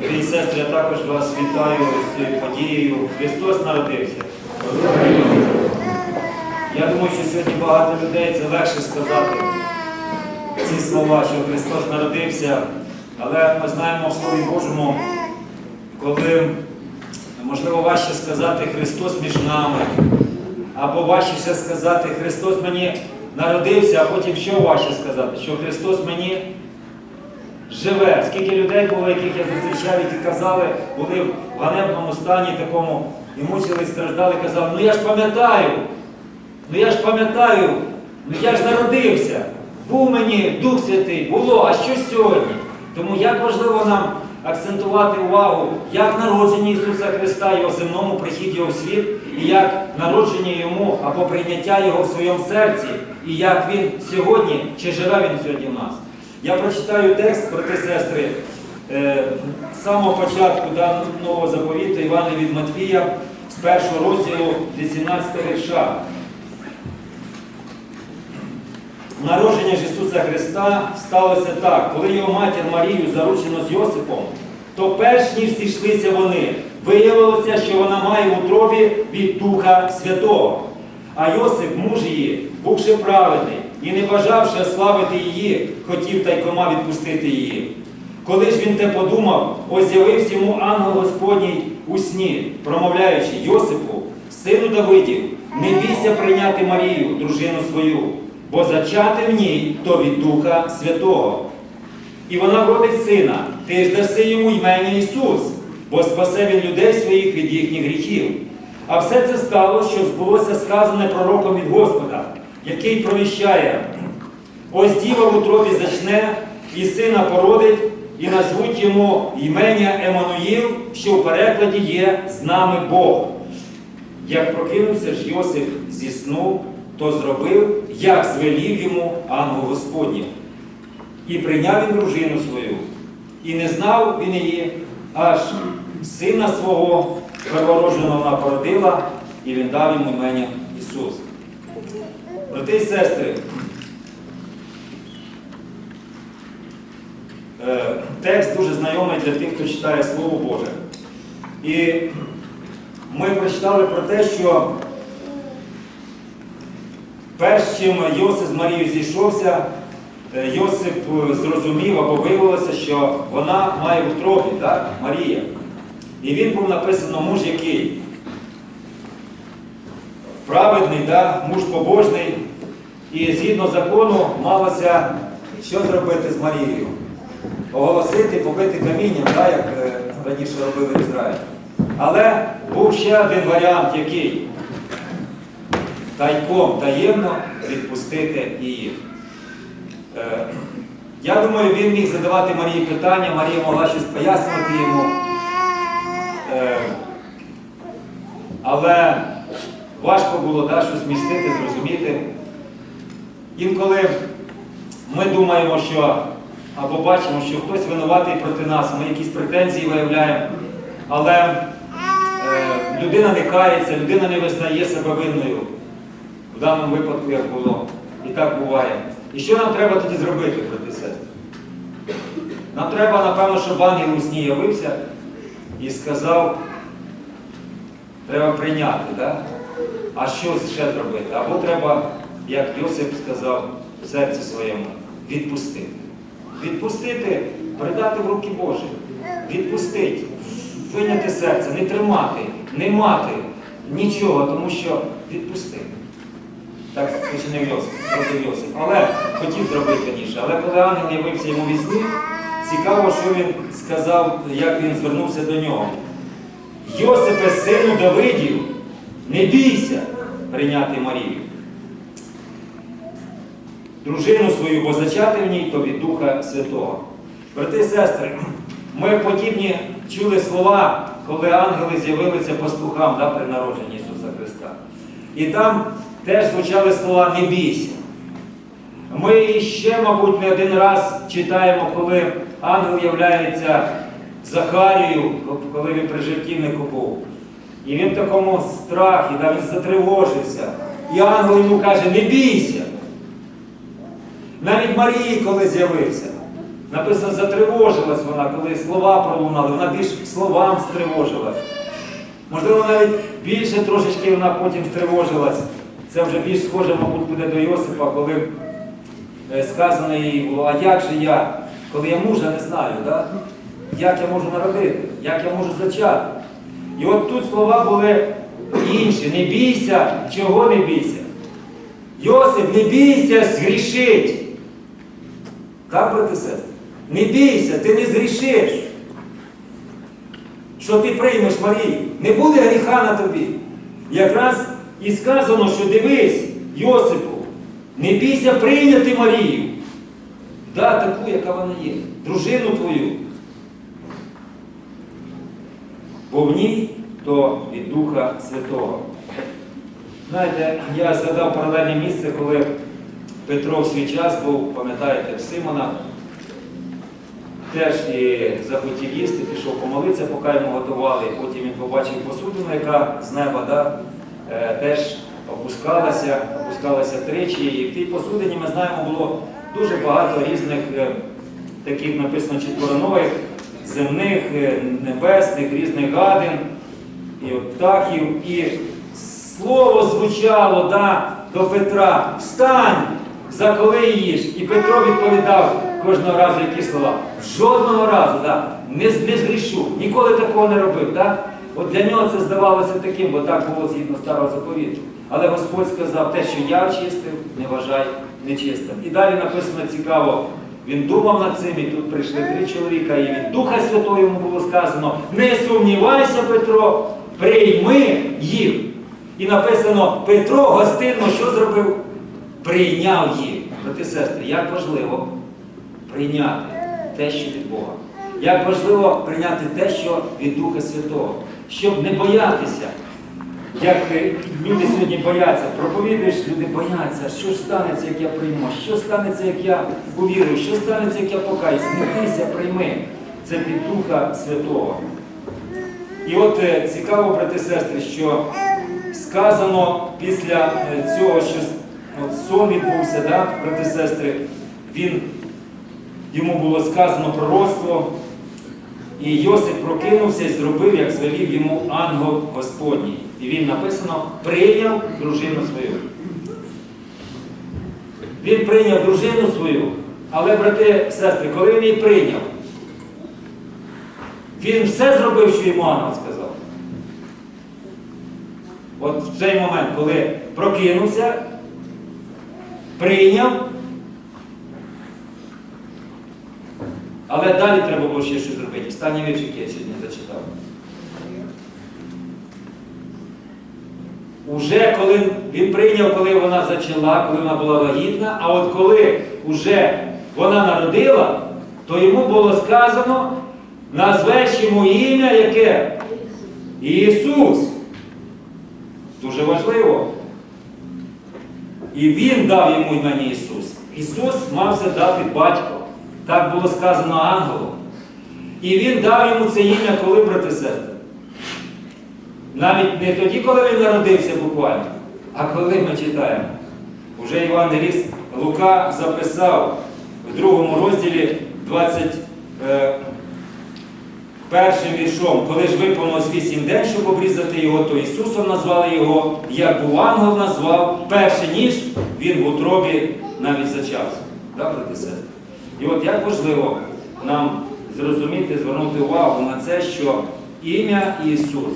Брати і сестри, я також вас вітаю з цією подією. Христос народився. Я думаю, що сьогодні багато людей це легше сказати ці слова, що Христос народився. Але ми знаємо в Слові Божому, коли можливо важче сказати Христос між нами, або важче сказати Христос мені народився, а потім що важче сказати? Що Христос мені живе. Скільки людей було, яких я зустрічав, які казали, були в ганебному стані такому і мучились, страждали, казали, ну я ж пам'ятаю, ну я ж пам'ятаю, ну я ж народився. Був мені Дух Святий, було, а що сьогодні? Тому як важливо нам акцентувати увагу, як народження Ісуса Христа, Його земному приході у світ, і як народження Йому або прийняття Його в своєму серці, і як Він сьогодні, чи живе Він сьогодні в нас. Я прочитаю текст, брати сестри, е, з самого початку да, нового заповіту Івана від Матвія з першого розділу 18 вірша. Народження ж Ісуса Христа сталося так, коли його матір Марію заручено з Йосипом, то перш ніж зійшлися вони, виявилося, що вона має в утробі від Духа Святого. А Йосип, муж її, бувши праведний і не бажавши славити її, хотів тайкома відпустити її. Коли ж він те подумав, ось з'явився йому ангел Господній у сні, промовляючи Йосипу, сину Давидів, не бійся прийняти Марію, дружину свою, бо зачати в ній то від Духа Святого. І вона вродить сина, ти ж даси йому ім'я Ісус, бо спасе він людей своїх від їхніх гріхів. А все це стало, що збулося сказане пророком від Господа, який провіщає. Ось діва в утробі зачне, і сина породить, і назвуть йому імення Еммануїл, що в перекладі є з нами Бог. Як прокинувся ж Йосип зі сну, то зробив, як звелів йому ангел Господній. І прийняв він дружину свою, і не знав він її, аж сина свого первородженого вона породила, і він дав йому імення Ісус. Брати і сестри, е, текст дуже знайомий для тих, хто читає Слово Боже. І ми прочитали про те, що перш чим Йосип з Марією зійшовся, е, Йосип е, зрозумів або виявилося, що вона має в утробі, так, Марія. І він був написано муж який? Праведний, так, муж побожний. І згідно закону малося що зробити з Марією? Оголосити, побити камінням, так, як е, раніше робили в Ізраїлі. Але був ще один варіант, який тайком таємно відпустити її. Е, Я думаю, він міг задавати Марії питання, Марія могла щось пояснювати йому. Е, Але важко було да, щось містити, зрозуміти. Інколи ми думаємо, що або бачимо, що хтось винуватий проти нас, ми якісь претензії виявляємо, але е, людина не кається, людина не визнає себе винною. В даному випадку як було. І так буває. І що нам треба тоді зробити, і сестри? Нам треба, напевно, щоб ангел у сні явився і сказав, треба прийняти, так? А що ще зробити? Або треба, як Йосип сказав в серці своєму, відпустити. Відпустити, передати в руки Божі. Відпустити, виняти серце, не тримати, не мати нічого, тому що відпустити. Так починив Йосип, зробив Йосип. Але хотів зробити раніше. Але коли ангел явився йому в сні, цікаво, що він сказав, як він звернувся до нього. Йосипе, сину Давидів, не бійся прийняти Марію. Дружину свою, бо зачати в ній то від Духа Святого. Брати і сестри, ми подібні чули слова, коли ангели з'явилися пастухам да, при народженні Ісуса Христа. І там теж звучали слова не бійся. Ми ще, мабуть, не один раз читаємо, коли ангел являється Захарію, коли він при жертівнику був. І він в такому страхі, да, він затривожився. І ангел йому каже, не бійся. Навіть Марії, коли з'явився, Написано, затривожилась вона, коли слова пролунали, вона більш словам стривожилась. Можливо, навіть більше трошечки вона потім стривожилась. Це вже більш схоже, мабуть, буде до Йосипа, коли е, сказано їй було, а як же я, коли я мужа не знаю, да? як я можу народити, як я можу зачати. І от тут слова були інші. Не бійся, чого не бійся. Йосип, не бійся згрішить. Так, брати сестри? Не бійся, ти не згрішиш. Що ти приймеш Марію? Не буде гріха на тобі. Якраз і сказано, що дивись, Йосипу, не бійся прийняти Марію. Да, таку, яка вона є, дружину твою. Бо в ній то від Духа Святого. Знаєте, я згадав паралельне місце, коли Петро в свій час був, пам'ятаєте, в Симона, теж і захотів їсти, пішов помолитися, поки йому готували. Потім він побачив посудину, яка з неба да, е, теж опускалася, опускалася тричі. І в тій посудині, ми знаємо, було дуже багато різних е, таких написано четворонових, земних, е, небесних, різних гадин і птахів. І слово звучало да, до Петра: Встань, заколи їж. І Петро відповідав кожного разу які слова. Жодного разу, да, не, не згрішу, ніколи такого не робив. Да? От для нього це здавалося таким, бо так було згідно старого заповіту. Але Господь сказав, те, що я очистив, не вважай нечистим. І далі написано цікаво. Він думав над цим, і тут прийшли три чоловіка, і від Духа Святого йому було сказано: не сумнівайся, Петро, прийми їх. І написано, Петро гостинно що зробив? Прийняв їх. Брати сестри, як важливо прийняти те, що від Бога. Як важливо прийняти те, що від Духа Святого, щоб не боятися. Як люди сьогодні бояться, проповідуєш, люди бояться, що станеться, як я прийму, що станеться, як я повірю, що станеться, як я покаюсь. Бійся, прийми. Це від Духа Святого. І от е, цікаво, брати сестри, що сказано після е, цього, що от сон відбувся, да, брати сестри, він, йому було сказано пророцтво, і Йосип прокинувся і зробив, як звелів йому ангел Господній. І він написано, прийняв дружину свою. Він прийняв дружину свою, але, брати сестри, коли він її прийняв, він все зробив, що йому ангел сказав. От в цей момент, коли прокинувся, прийняв, але далі треба було ще щось зробити. Останній вірш, який я сьогодні зачитав. Уже коли він прийняв, коли вона зачала, коли вона була вагітна, а от коли вже вона народила, то йому було сказано, назвеш йому ім'я яке? Ісус. Дуже важливо. І він дав йому ім'я Ісус. Ісус мався дати батько. Так було сказано ангелу. І він дав йому це ім'я, коли, брати сестри? Навіть не тоді, коли він народився буквально, а коли ми читаємо. Уже Євангеліст Лука записав в другому розділі 21 віршом, коли ж виповнилось 8 день, щоб обрізати його, то Ісусом назвали його, як був ангел назвав, перше ніж він в утробі навіть зачався. Да, брати сестри? І от як важливо нам зрозуміти, звернути увагу на це, що ім'я Ісус,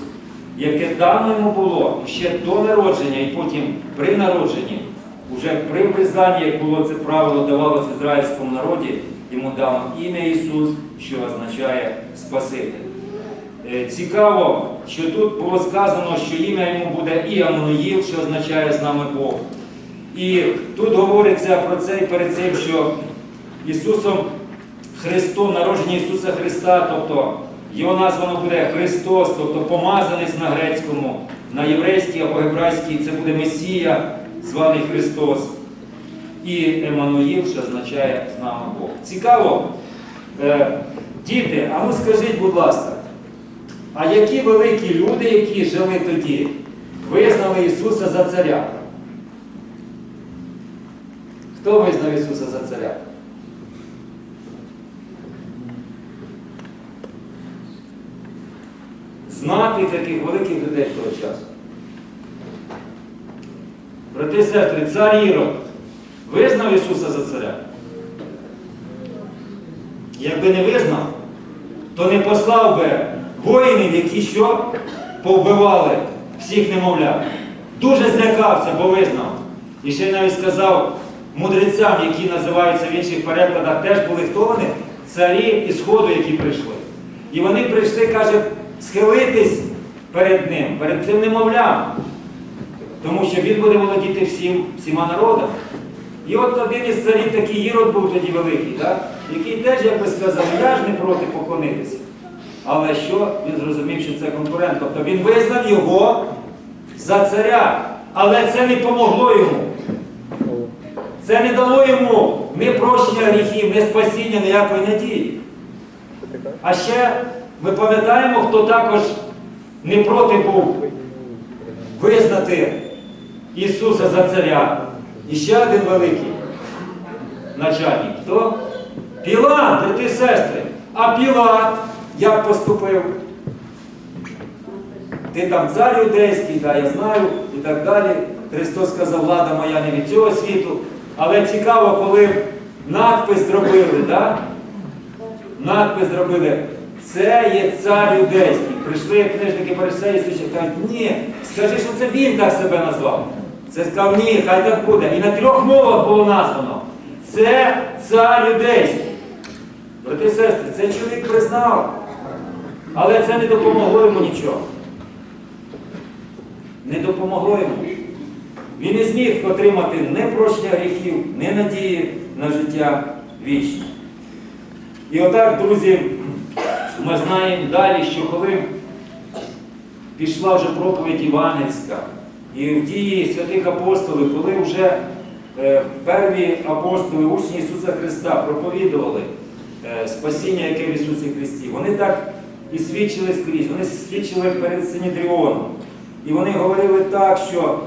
яке дано йому було ще до народження і потім при народженні, уже при призанні, як було це правило, давалося ізраїльському народі, йому дано ім'я Ісус, що означає Спаситель. Е, Цікаво, що тут було сказано, що ім'я йому буде і Амонуїл, що означає з нами Бог. І тут говориться про це і перед цим, що Ісусом Христом, народження Ісуса Христа, тобто його названо буде Христос, тобто помазанець на грецькому, на єврейській або гебрайській це буде Месія, званий Христос. І Еммануїл, що означає з нами Бог. Цікаво, е, діти, а ну скажіть, будь ласка, а які великі люди, які жили тоді, визнали Ісуса за царя? Хто визнав Ісуса за царя? Знати таких великих людей того часу. Брати і сестри, цар Ірод визнав Ісуса за царя? Якби не визнав, то не послав би воїнів, які що повбивали всіх немовлят. Дуже злякався, бо визнав. І ще навіть сказав мудрецям, які називаються в інших перекладах, теж були хто вони? Царі із Сходу, які прийшли. І вони прийшли, каже, схилитись перед ним, перед цим немовлям. Тому що він буде володіти всім, всіма народами. І от один із царів такий Ірод був тоді великий, так? який теж, як би сказав, я ж не проти поклонитися. Але що? Він зрозумів, що це конкурент. Тобто він визнав його за царя. Але це не помогло йому. Це не дало йому ні прощення гріхів, ні спасіння, ніякої надії. А ще ми пам'ятаємо, хто також не проти був визнати Ісуса за царя. І ще один великий начальник. Хто? Пілат, брати і сестри. А Пілат як поступив? Ти там цар юдейський, да, я знаю, і так далі. Христос сказав, влада моя не від цього світу. Але цікаво, коли надпис зробили, да? надпис зробили, це є цар юдейський. Прийшли книжники Парисеї і кажуть, ні, скажи, що це він так себе назвав. Це сказав, ні, хай так буде. І на трьох мовах було названо. Це цар юдейський. Брати і сестри, цей чоловік признав, але це не допомогло йому нічого. Не допомогло йому. Він не зміг отримати не прощення гріхів, не надії на життя вічне. І отак, друзі, ми знаємо далі, що коли пішла вже проповідь Іванівська, і в дії святих апостолів, коли вже е, перві апостоли, учні Ісуса Христа проповідували е, спасіння, яке в Ісусі Христі, вони так і свідчили скрізь, вони свідчили перед Синідріоном. І вони говорили так, що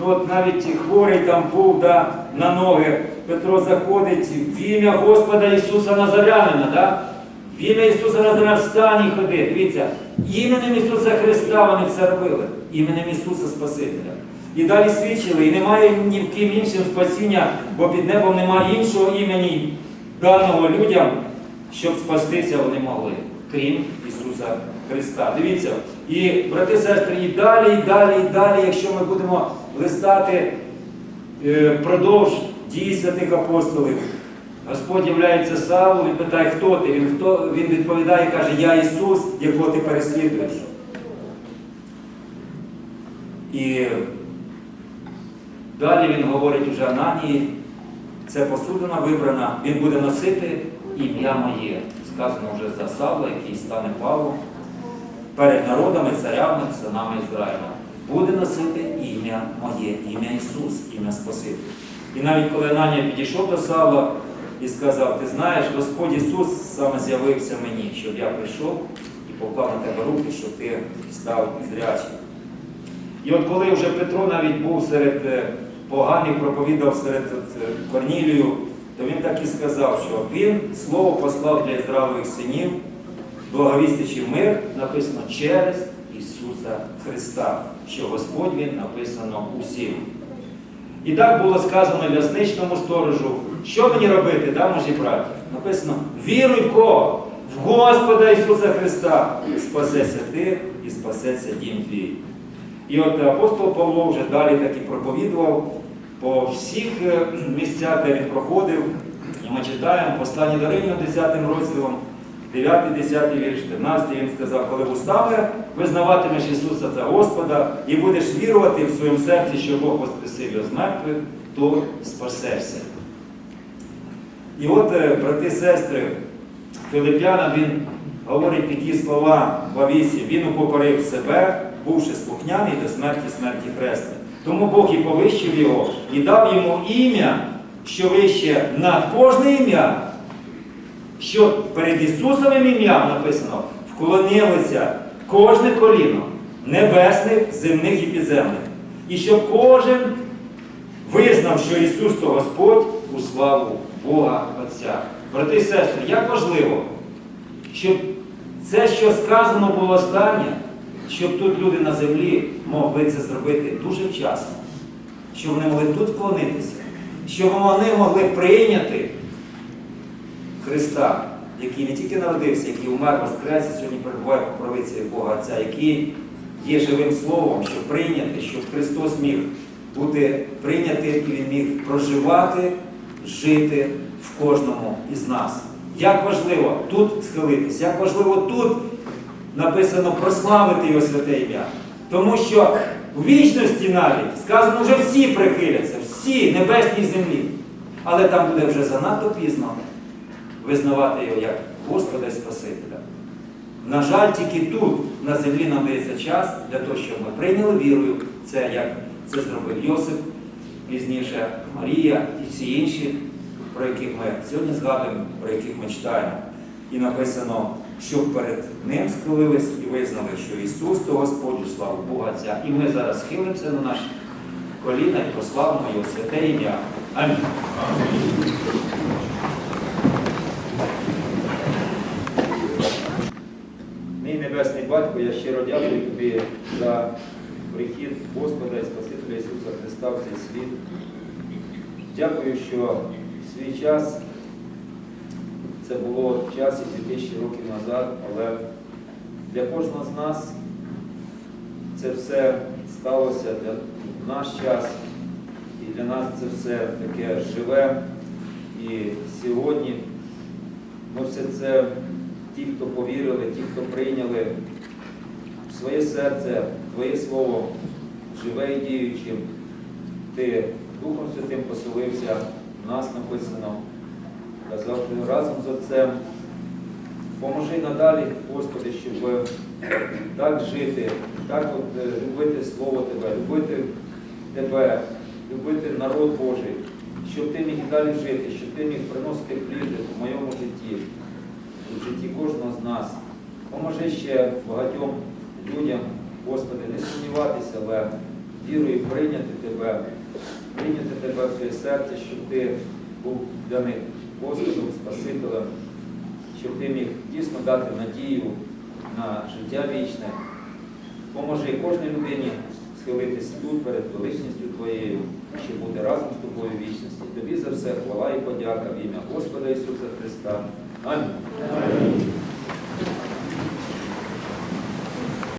ну от навіть хворий там був да, на ноги, Петро заходить в ім'я Господа Ісуса Назарянина. Да? В ім'я Ісуса Назарянина встань і ходи. Дивіться, іменем Ісуса Христа вони це робили, іменем Ісуса Спасителя. І далі свідчили, і немає ні в ким іншим спасіння, бо під небом немає іншого імені даного людям, щоб спастися вони могли, крім Ісуса Христа. Дивіться, і брати сестри, і далі, і далі, і далі, якщо ми будемо листати е, продовж дії святих апостолів, Господь являється Савлу і питає, хто ти? Він, хто? він відповідає і каже, я Ісус, якого ти переслідуєш. І далі він говорить уже Ананії, це посудина вибрана, він буде носити ім'я моє. Сказано вже за Савла, який стане Павлом перед народами, царями, синами Ізраїля. Буде носити ім'я моє, ім'я Ісус, ім'я Спаситель. І навіть коли Ананія підійшов до Савла і сказав, ти знаєш, Господь Ісус саме з'явився мені, щоб я прийшов і поклав на тебе руки, щоб ти став зрячим. І от коли вже Петро навіть був серед е, поганих, проповідав серед е, Корнілію, то він так і сказав, що він слово послав для Ізраїлевих синів, благовістячи мир, написано через Ісуса Христа, що Господь Він написано усім. І так було сказано лясничному сторожу, що мені робити, да, мужі браті? Написано, віруй в кого? В Господа Ісуса Христа. Спасеться ти і спасеться дім твій. І от апостол Павло вже далі так і проповідував по всіх е, місцях, де він проходив. І ми читаємо послання до Римлян 10 розділом, 9, 10 вірш, 14 він сказав, коли устами визнаватимеш Ісуса за Господа і будеш вірувати в своєму серці, що Бог воскресив його з мертвих, то спасешся. І от, е, брати сестри, Филип'яна він говорить такі слова в Авісі, він упокорив себе, бувши слухняний до смерті смерті хресної. Тому Бог і повищив його і дав йому ім'я, що вище над кожне ім'я, що перед Ісусовим ім'ям написано, вклонилися кожне коліно небесних, земних і підземних. І щоб кожен визнав, що Ісус то Господь у славу Бога Отця. Брати і сестри, як важливо, щоб це, що сказано було останнє, щоб тут люди на землі могли це зробити дуже вчасно, щоб вони могли тут вклонитися, щоб вони могли прийняти Христа, який не тільки народився, який умер, воскрес і сьогодні перебуває по правиці Бога Отця, який є живим словом, щоб прийняти, щоб Христос міг бути прийнятий і Він міг проживати, жити в кожному із нас. Як важливо тут схилитись, як важливо тут написано прославити його святе ім'я. Тому що в вічності навіть сказано, вже всі прихиляться, всі небесні землі. Але там буде вже занадто пізно визнавати його як Господа і Спасителя. На жаль, тільки тут, на землі, нам дається час для того, щоб ми прийняли вірою, це як це зробив Йосип, пізніше Марія і всі інші, про яких ми сьогодні згадуємо, про яких ми читаємо. І написано, щоб перед ним схилились і визнали, що Ісус то Господь, у славу Бога Отця. І ми зараз схилимося на наші коліна і прославимо Його святе ім'я. Амінь. Батько, я щиро дякую тобі за прихід Господа і Спасителя Ісуса Христа в цей світ. Дякую, що в свій час це було в часі 2000 років назад, але для кожного з нас це все сталося для наш час, і для нас це все таке живе. І сьогодні ми все це, ті, хто повірили, ті, хто прийняли своє серце, Твоє Слово, живе і діючим, Ти Духом Святим поселився, в нас написано, разом з Отцем. Поможи надалі, Господи, щоб так жити, так от е, любити Слово Тебе, любити Тебе, любити народ Божий, щоб ти міг далі жити, щоб ти міг приносити плід в моєму житті, в житті кожного з нас. Поможи ще багатьом людям, Господи, не сумніватися, але вірою прийняти Тебе, прийняти Тебе в своє серце, щоб Ти був для них Господом, Спасителем, щоб Ти міг дійсно дати надію на життя вічне. Поможи кожній людині схилитись тут перед величністю Твоєю, щоб бути разом з тобою в вічності. Тобі за все хвала і подяка в ім'я Господа Ісуса Христа. Амінь.